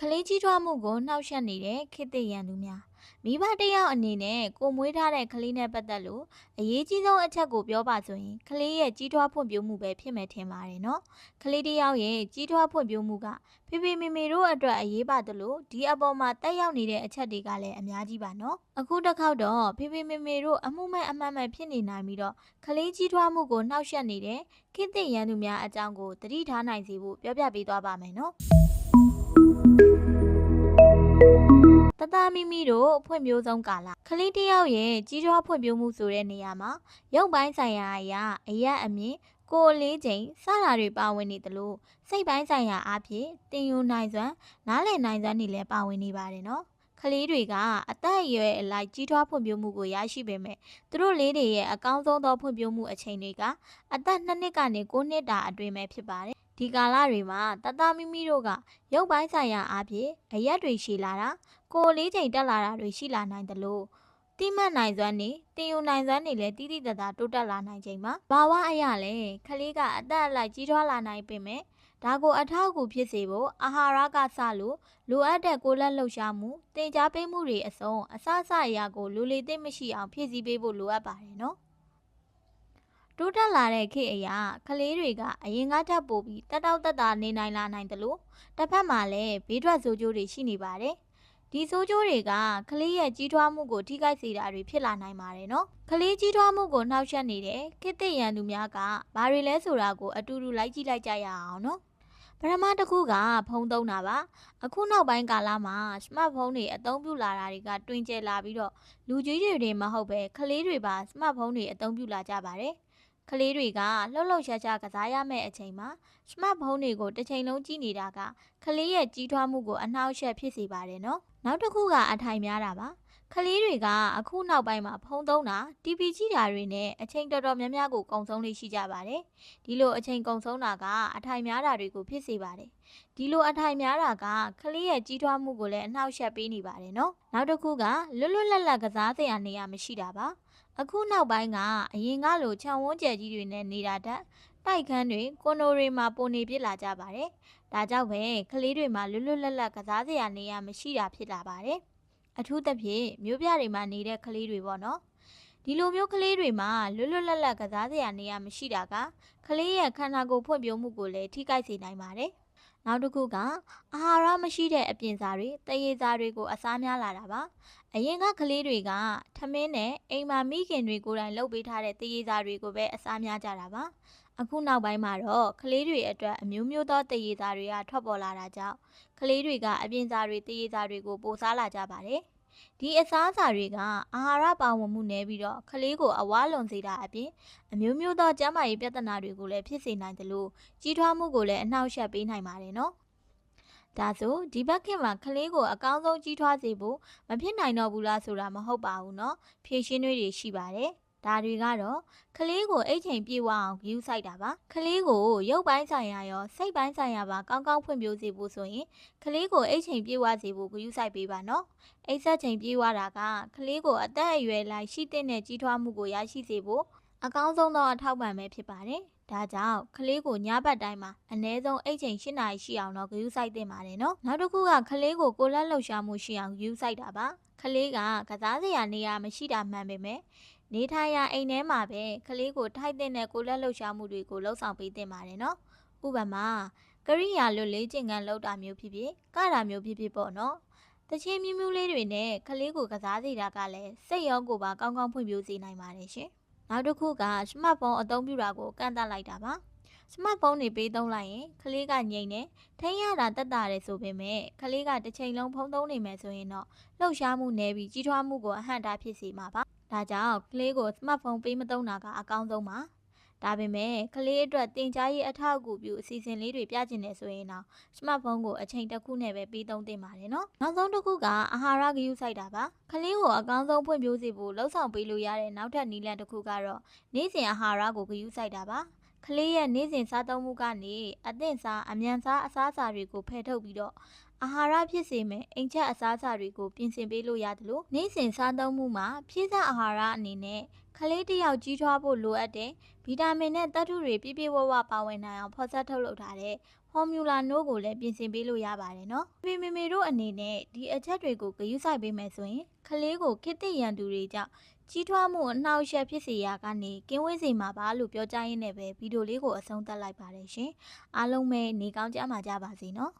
ကလေးကြီးထွားမှုကိုနှောက်ယှက်နေတဲ့ခေတ်သစ်ရန်သူများမိဘတစ်ယောက်အနေနဲ့ကိုမွေးထားတဲ့ကလေးနဲ့ပတ်သက်လို့အရေးကြီးဆုံးအချက်ကိုပြောပါဆိုရင်ကလေးရဲ့ကြီးထွားဖွံ့ဖြိုးမှုပဲဖြစ်မယ်ထင်ပါတယ်နော်ကလေးတစ်ယောက်ရဲ့ကြီးထွားဖွံ့ဖြိုးမှုကဖေဖေမေမေတို့အတွက်အရေးပါတယ်လို့ဒီအပေါ်မှာတက်ရောက်နေတဲ့အချက်တွေကလည်းအများကြီးပါနော်အခုတစ်ခေါက်တော့ဖေဖေမေမေတို့အမှုမဲ့အမှန်မဲ့ဖြစ်နေနိုင်ပြီးတော့ကလေးကြီးထွားမှုကိုနှောက်ယှက်နေတဲ့ခေတ်သစ်ရန်သူများအကြောင်းကိုသတိထားနိုင်စေဖို့ပြောပြပေးသွားပါမယ်နော် တသားမိမိတို့ဖွံ့ဖြိုးဆုံးကာလခလေးတစ်ယောက်ရဲ့ကြီးထွားဖွံ့ဖြိုးမှုဆိုတဲ့နေရာမှာရုပ်ပိုင်းဆိုင်ရာအရာအရက်အမြင့်ကိုယ်အလေးချိန်စတာတွေပါဝင်နေသလိုစိတ်ပိုင်းဆိုင်ရာအဖြစ်တင်ယူနိုင်စွမ်းနားလည်နိုင်စွမ်းတွေလည်းပါဝင်နေပါတယ်နော်ကလေးတွေကအသက်အရွယ်အလိုက်ကြီးထွားဖွံ့ဖြိုးမှုကိုရရှိပေမဲ့သူတို့လေးတွေရဲ့အကောင်းဆုံးသောဖွံ့ဖြိုးမှုအချိန်တွေကအသက်2နှစ်ကနေ9နှစ်တာအတွင်းပဲဖြစ်ပါတယ် ဒီကာလတွေမှာတသားမိမိတို့ကရုပ်ပိုင်းဆိုင်ရာအဖြစ်အရက်တွေရှည်လာတာကိုယ်လေးချိန်တက်လာတာတွေရှိလာနိုင်တယ်လို့တိမှတ်နိုင်စွမ်းနေတင်ယူနိုင်စွမ်းနေလည်းတိတိတတ်တာတိုးတက်လာနိုင်ချိန်မှာဘာဝအရာလဲခလေးကအသက်အလိုက်ကြီးထွားလာနိုင်ပေမဲ့ဒါကိုအထောက်အကူဖြစ်စေဖို့အာဟာရကစလို့လိုအပ်တဲ့ကိုယ်လက်လှုပ်ရှားမှုတင် जा ပေးမှုတွေအစုံအစအစအရာကိုလူလေသိမ့်မရှိအောင်ဖြည့်ဆည်းပေးဖို့လိုအပ်ပါတယ်နော် တိုးတက်လာတဲ့ခေတ်အရာကလေးတွေကအရင်ကထပ်ပိုပြီးတက်တောက်တက်တာနေနိုင်လာနိုင်တယ်လို့တစ်ဖက်မှာလည်းဘေးထွက်ဆိုးကျိုးတွေရှိနေပါတယ်ဒီဆိုးကျိုးတွေကကလေးရဲ့ကြီးထွားမှုကိုထိခိုက်စေတာတွေဖြစ်လာနိုင်ပါတယ်နော်။ကလေးကြီးထွားမှုကိုနှောက်ယှက်နေတဲ့ခေတ်သစ်ရန်သူများကဘာတွေလဲဆိုတာကိုအတူတူလိုက်ကြည့်လိုက်ကြရအောင်နော်။ပထမတစ်ခုကဖုန်းသုံးတာပါ။အခုနောက်ပိုင်းကာလမှာစမတ်ဖုန်းတွေအသုံးပြုလာတာတွေကတွင်ကျယ်လာပြီးတော့လူကြီးတွေတွေမဟုတ်ပဲကလေးတွေပါစမတ်ဖုန်းတွေအသုံးပြုလာကြပါတယ်။ ကလေးတွေကလှုပ်လှုပ်ရှားရှားကစားရမယ့်အချိန်မှာစမတ်ဖုန်းတွေကိုတစ်ချိန်လုံးကြည့်နေတာကကလေးရဲ့ကြီးထွားမှုကိုအနှောက်အယှက်ဖြစ်စေပါတယ်နော်။နောက်တစ်ခုကအထိုင်များတာပါ။ ကလေးတွေကအခုနောက်ပိုင်းမှာဖုံးသုံးတာ TV ကြည့်တာတွေနဲ့အချိန်တော်တော်များများကိုကုံဆုံးလေးရှိကြပါတယ်။ဒီလိုအချိန်ကုံဆုံးတာကအထိုင်များတာတွေကိုဖြစ်စေပါတယ်။ဒီလိုအထိုင်များတာကကလေးရဲ့ကြီးထွားမှုကိုလည်းအနှောက်အယှက်ပေးနေပါတယ်နော်။နောက်တစ်ခုကလွတ်လွတ်လပ်လပ်ကစားစရာနေရာမရှိတာပါ။အခုနောက်ပိုင်းကအရင်ကလိုခြံဝန်းကျယ်ကြီးတွေနဲ့နေတာတက်တိုက်ခန်းတွေကွန်ဒိုတွေမှာပုံနေပြစ်လာကြပါတယ်။ဒါကြောင့်ပဲကလေးတွေမှာလွတ်လွတ်လပ်လပ်ကစားစရာနေရာမရှိတာဖြစ်လာပါတယ်။ အထူးသဖြင့်မြို့ပြတွေမှာနေတဲ့ကလေးတွေပေါ့နော်။ဒီလိုမျိုးကလေးတွေမှာလွတ်လွတ်လပ်လပ်ကစားစရာနေရာမရှိတာကကလေးရဲ့ခန္ဓာကိုယ်ဖွံ့ဖြိုးမှုကိုလည်းထိခိုက်စေနိုင်ပါတယ်။နောက်တစ်ခုကအာဟာရမရှိတဲ့အပြင်စားတွေတရေစားတွေကိုအစားများလာတာပါ။အရင်ကကလေးတွေကထမင်းနဲ့အိမ်မှာမိခင်တွေကိုယ်တိုင်လုပ်ပေးထားတဲ့တရေစားတွေကိုပဲအစားများကြတာပါ။ အခုနောက်ပိုင်းမှာတော့ကလေးတွေအတွက်အမျိုးမျိုးသောတရေစာတွေကထွက်ပေါ်လာတာကြောင့်ကလေးတွေကအပြင်စာတွေတရေစာတွေကိုပိုစားလာကြပါတယ်။ဒီအစားအစာတွေကအာဟာရပါဝင်မှုနည်းပြီးတော့ကလေးကိုအဝါလွန်စေတာအပြင်အမျိုးမျိုးသောကျန်းမာရေးပြဿနာတွေကိုလည်းဖြစ်စေနိုင်တယ်လို့ကြီးထွားမှုကိုလည်းအနှောက်အယှက်ပေးနိုင်ပါတယ်နော်။ဒါဆိုဒီဘက်ခင်မှာကလေးကိုအကောင်းဆုံးကြီးထွားစေဖို့မဖြစ်နိုင်တော့ဘူးလားဆိုတာမဟုတ်ပါဘူးเนาะဖြည့်ရှင်းတွေတွေရှိပါတယ် ဒါတွေကတော့ကလေးကိုအိတ်ချိန်ပြေဝအောင်ဂယူးဆိုင်တာပါကလေးကိုရုပ်ပိုင်းဆိုင်ရာရောစိတ်ပိုင်းဆိုင်ရာပါကောင်းကောင်းဖွံ့ဖြိုးစေဖို့ဆိုရင်ကလေးကိုအိတ်ချိန်ပြေဝစေဖို့ဂယူးဆိုင်ပေးပါနော်အိတ်ဆက်ချိန်ပြေဝတာကကလေးကိုအသက်အရွယ်လိုက်ရှိတဲ့နဲ့ကြီးထွားမှုကိုရရှိစေဖို့အကောင်းဆုံးသောအထောက်ပံ့ပဲဖြစ်ပါတယ်ဒါကြောင့်ကလေးကိုညဘက်တိုင်းမှာအနည်းဆုံးအိတ်ချိန်၈နာရီရှိအောင်တော့ဂယူးဆိုင်တင်ပါတယ်နော်နောက်တစ်ခုကကလေးကိုကိုယ်လက်လှုပ်ရှားမှုရှိအောင်ဂယူးဆိုင်တာပါကလေးကကစားစရာနေရာမရှိတာမှန်ပေမဲ့ နေထိုင်ရာအိမ်ထဲမှာပဲကလေးကိုထိုက်တဲ့နဲ့ကိုလက်လှုပ်ရှားမှုတွေကိုလှုပ်ဆောင်ပေးတင်ပါတယ်နော်။ဥပမာကရိယာလွတ်လေးကျင်ကန်လောက်တာမျိုးဖြစ်ဖြစ်ကတာမျိုးဖြစ်ဖြစ်ပေါ့နော်။တချင်းမြူးမြူးလေးတွေနဲ့ကလေးကိုကစားစေတာကလည်းစိတ်ရောကိုယ်ပါကောင်းကောင်းဖွံ့ဖြိုးစေနိုင်ပါတယ်ရှင်။နောက်တစ်ခုကစမတ်ဖုန်းအသုံးပြုတာကိုကန့်သတ်လိုက်တာပါ။စမတ်ဖုန်းတွေပေးသုံးလိုက်ရင်ကလေးကငြိမ်နေထိန်းရတာတက်တာတယ်ဆိုပေမဲ့ကလေးကတစ်ချိန်လုံးဖုန်းသုံးနေမယ်ဆိုရင်တော့လှုပ်ရှားမှုနည်းပြီးကြီးထွားမှုကိုအဟန့်တားဖြစ်စေမှာပါ ဒါကြောင့်ကလေးကိုစမတ်ဖုန်းပေးမသုံးတာကအကောင်းဆုံးပါ။ဒါပေမဲ့ကလေးအတွက်တင် जा ရေးအထောက်အကူပြုအစီအစဉ်လေးတွေပြကျင်နေဆိုရင်တော့စမတ်ဖုန်းကိုအချိန်တစ်ခုနဲ့ပဲပေးသုံးသင့်ပါတယ်နော်။နောက်ဆုံးတစ်ခုကအာဟာရဂရုစိုက်တာပါ။ကလေးကိုအကောင်းဆုံးဖွံ့ဖြိုးစေဖို့လှုံ့ဆော်ပေးလို့ရတဲ့နောက်ထပ်နည်းလမ်းတစ်ခုကတော့နေ့စဉ်အာဟာရကိုဂရုစိုက်တာပါ။ ကလေးရဲ့နေ့စဉ်စားသုံးမှုကနေအသင့်စားအမြန်စားအစားအစာတွေကိုဖယ်ထုတ်ပြီးတော့အာဟာရဖြစ်စေမယ့်အိမ်ချက်အစားအစာတွေကိုပြင်ဆင်ပေးလို့ရတယ်လို့နေ့စဉ်စားသုံးမှုမှာဖြည့်စွက်အာဟာရအနေနဲ့ကလေးတစ်ယောက်ကြီးထွားဖို့လိုအပ်တဲ့ဗီတာမင်နဲ့သတ္တုတွေပြည့်ပြည့်ဝဝပါဝင်နိုင်အောင်ဖော်စပ်ထုတ်လုပ်ထားတဲ့ဟ formula နို့ကိုလည်းပြင်ဆင်ပေးလို့ရပါတယ်နော်ဖေဖေမေမေတို့အနေနဲ့ဒီအချက်တွေကိုဂရုစိုက်ပေးမယ်ဆိုရင်ကလေးကိုခေတ္တရန်သူတွေကြောင့် ကြီးထွားမှုအနှောက်အယှက်ဖြစ်စေရာကနေကင်းဝေးစေမှာပါလို့ပြောကြားရင်းနဲ့ပဲဗီဒီယိုလေးကိုအဆုံးသတ်လိုက်ပါတယ်ရှင်အားလုံးပဲနေကောင်းကြမှာကြပါစေနော်